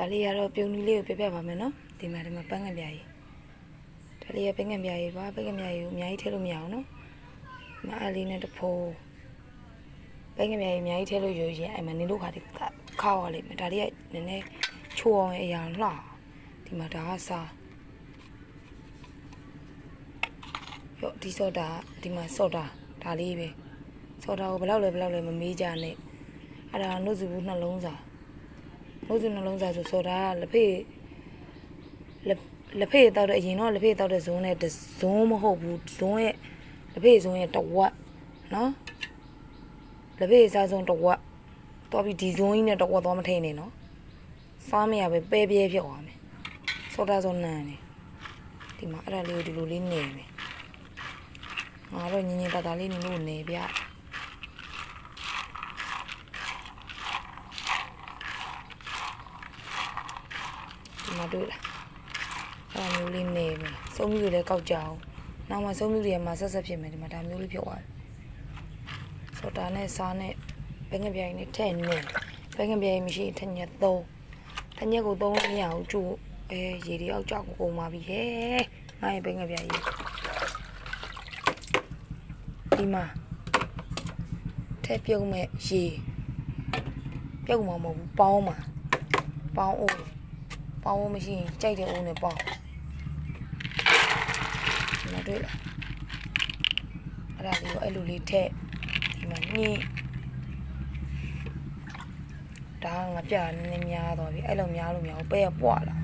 ဒါလေးကတော့ပြုံးနီလေးကိုပြပြပါမယ်နော်ဒီမှာဒီမှာပန်းငံပြားကြီးဒါလေးကပန်းငံပြားကြီးပါပန်းငံပြားကြီးကိုအများကြီးထည့်လို့မရအောင်နော်ဒီမှာအလေးနဲ့တဖိုးပန်းငံပြားကြီးအများကြီးထည့်လို့ရရင်အဲ့မှာနင်တို့ခါဒီခါရလိမ့်မယ်ဒါလေးကနည်းနည်းချိုးအောင်အရာလှဒီမှာဒါကစားရောဒီစောတာဒီမှာစောတာဒါလေးပဲစောတာကိုဘယ်လောက်လဲဘယ်လောက်လဲမမေးကြနဲ့အဲ့ဒါနှုတ်စုဘူးနှလုံးစာ နှုတ်စုနှလုံးသားဆိုဆိုတာကလက်ဖေးလက်လက်ဖေးတောက်တဲ့အရင်တော့လက်ဖေးတောက်တဲ့ဇုံးနဲ့တစ်ဇုံးမဟုတ်ဘူးဇုံးရဲ့လက်ဖေးဇုံးရဲ့တဝက်နော်လက်ဖေးစားစုံတဝက်တော့ပြီးဒီဇုံးကြီးနဲ့တဝက်တော့မထိန်နဲ့နော်စားမရပဲပဲပြဲဖြစ်သွားမယ်စောတာစုံနန်းနေဒီမှာအဲ့ဒါလေးကိုဒီလိုလေးနေမယ်ငါတော့ညင်ညင်တတလေးနေလို့နေဗျ ဒီမှာတွေ့လားအဲ့ဒါမျိုးလေးနေမယ်စုံမျိုးတွေလည်းကောက်ကြအောင်နောက်မှစုံမျိုးတွေကမှဆက်ဆက်ဖြစ်မယ်ဒီမှာဒါမျိုးလေးဖြစ်သွားတယ်ဆိုတော့ဒါနဲ့စားနဲ့ဘယ်ငပြိုင်နဲ့ထဲ့နေဘယ်ငပြိုင်မရှိထညက်သုံးထညက်ကိုသုံးလို့မရဘူးကျို့အဲရေတွေအောက်ကြောက်ကိုကုန်ပါပြီဟဲ့ငါရဲ့ဘယ်ငပြိုင်ရေဒီမှာထဲ့ပြုံးမဲ့ရေပြုံးမှာမဟုတ်ဘူးပေါင်းမှာပေါင်းအောင် ပေါင်းဖို့မရှိရင်ကြိုက်တဲ့အိုးနဲ့ပေါင်းဒီမှာတွေ့လားအဲ့ဒါလေးကိုအဲ့လိုလေးထည့်ဒီမှာညှိဒါကငါပြတာနည်းနည်းများသွားပြီအဲ့လိုများလို့မရဘူးပဲရပွားလာ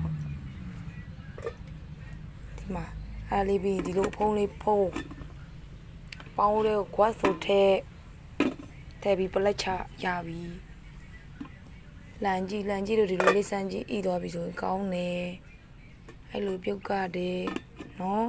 ဒီမှာအဲ့ဒါလေးပြီးဒီလိုဖုံးလေးဖုံးပေါင်းလေးကိုကွက်ဆိုထည့်ထည့်ပြီးပလက်ချရပြီ လန်ကြီးလန်ကြီးတို့ဒီလိုလေးစမ်းကြီးဤသွားပြီဆိုရင်ကောင်းတယ်အဲ့လိုပြုတ်ကတယ်နော်